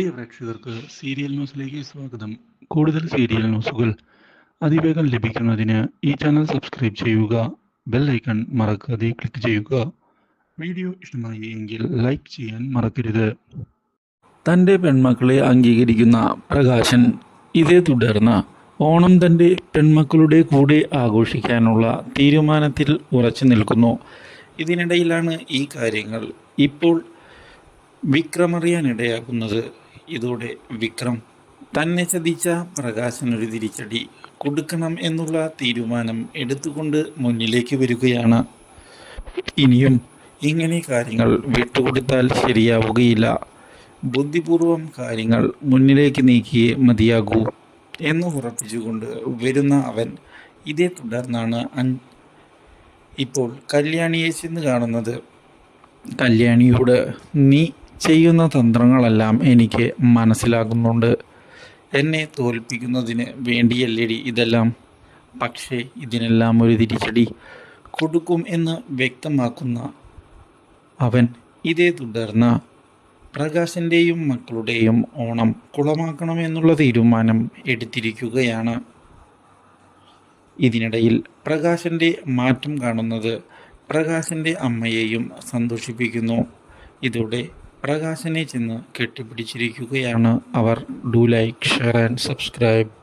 പ്രിയ പ്രേക്ഷകർക്ക് സീരിയൽ ന്യൂസിലേക്ക് സ്വാഗതം. കൂടുതൽ സീരിയൽ ന്യൂസുകൾ അതിവേഗം ലഭിക്കുന്നതിന് ഈ ചാനൽ സബ്സ്ക്രൈബ് ചെയ്യുക ബെൽ ഐക്കൺ മറക്കാതെ ക്ലിക്ക് ചെയ്യുക. വീഡിയോ ഇഷ്ടമായി എങ്കിൽ ലൈക്ക് ചെയ്യാൻ മറക്കരുത്. തന്റെ പെൺമക്കളെ അംഗീകരിക്കുന്ന പ്രകാശൻ ഇതേ തുടർന്ന് ഓണം തന്റെ പെൺമക്കളുടെ കൂടെ ആഘോഷിക്കാനുള്ള തീരുമാനത്തിൽ ഉറച്ചു നിൽക്കുന്നു. ഇതിനിടയിലാണ് ഈ കാര്യങ്ങൾ ഇപ്പോൾ വിക്രമറിയാനിടയാകുന്നത്. ഇതോടെ വിക്രം തന്നെ ചതിച്ച പ്രകാശനൊരു തിരിച്ചടി കൊടുക്കണം എന്നുള്ള തീരുമാനം എടുത്തുകൊണ്ട് മുന്നിലേക്ക് വരികയാണ്. ഇനിയും ഇങ്ങനെ കാര്യങ്ങൾ വിട്ടുകൊടുത്താൽ ശരിയാവുകയില്ല. ബുദ്ധിപൂർവം കാര്യങ്ങൾ മുന്നിലേക്ക് നീക്കിയേ മതിയാകൂ എന്ന് ഉറപ്പിച്ചുകൊണ്ട് വരുന്ന അവൻ ഇതേ തുടർന്നാണ് ഇപ്പോൾ കല്യാണിയെ ചെന്ന് കാണുന്നത്. കല്യാണിയോട് നീ ചെയ്യുന്ന തന്ത്രങ്ങളെല്ലാം എനിക്ക് മനസ്സിലാകുന്നുണ്ട്. എന്നെ തോൽപ്പിക്കുന്നതിന് വേണ്ടിയല്ലേടി ഇതെല്ലാം. പക്ഷേ ഇതിനെല്ലാം ഒരു തിരിച്ചടി കൊടുക്കും എന്ന് വ്യക്തമാക്കുന്ന അവൻ ഇതേ തുടർന്ന് പ്രകാശിന്റെയും മക്കളുടെയും ഓണം കുളമാക്കണമെന്നുള്ള തീരുമാനം എടുത്തിരിക്കുകയാണ്. ഇതിനിടയിൽ പ്രകാശിന്റെ മാറ്റം കാണുന്നത് പ്രകാശിന്റെ അമ്മയെയും സന്തോഷിപ്പിക്കുന്നു. ഇതോടെ പ്രകാശനെ ചെന്ന് കെട്ടിപ്പിടിച്ചിരിക്കുകയാണ്. അവർ do like share and subscribe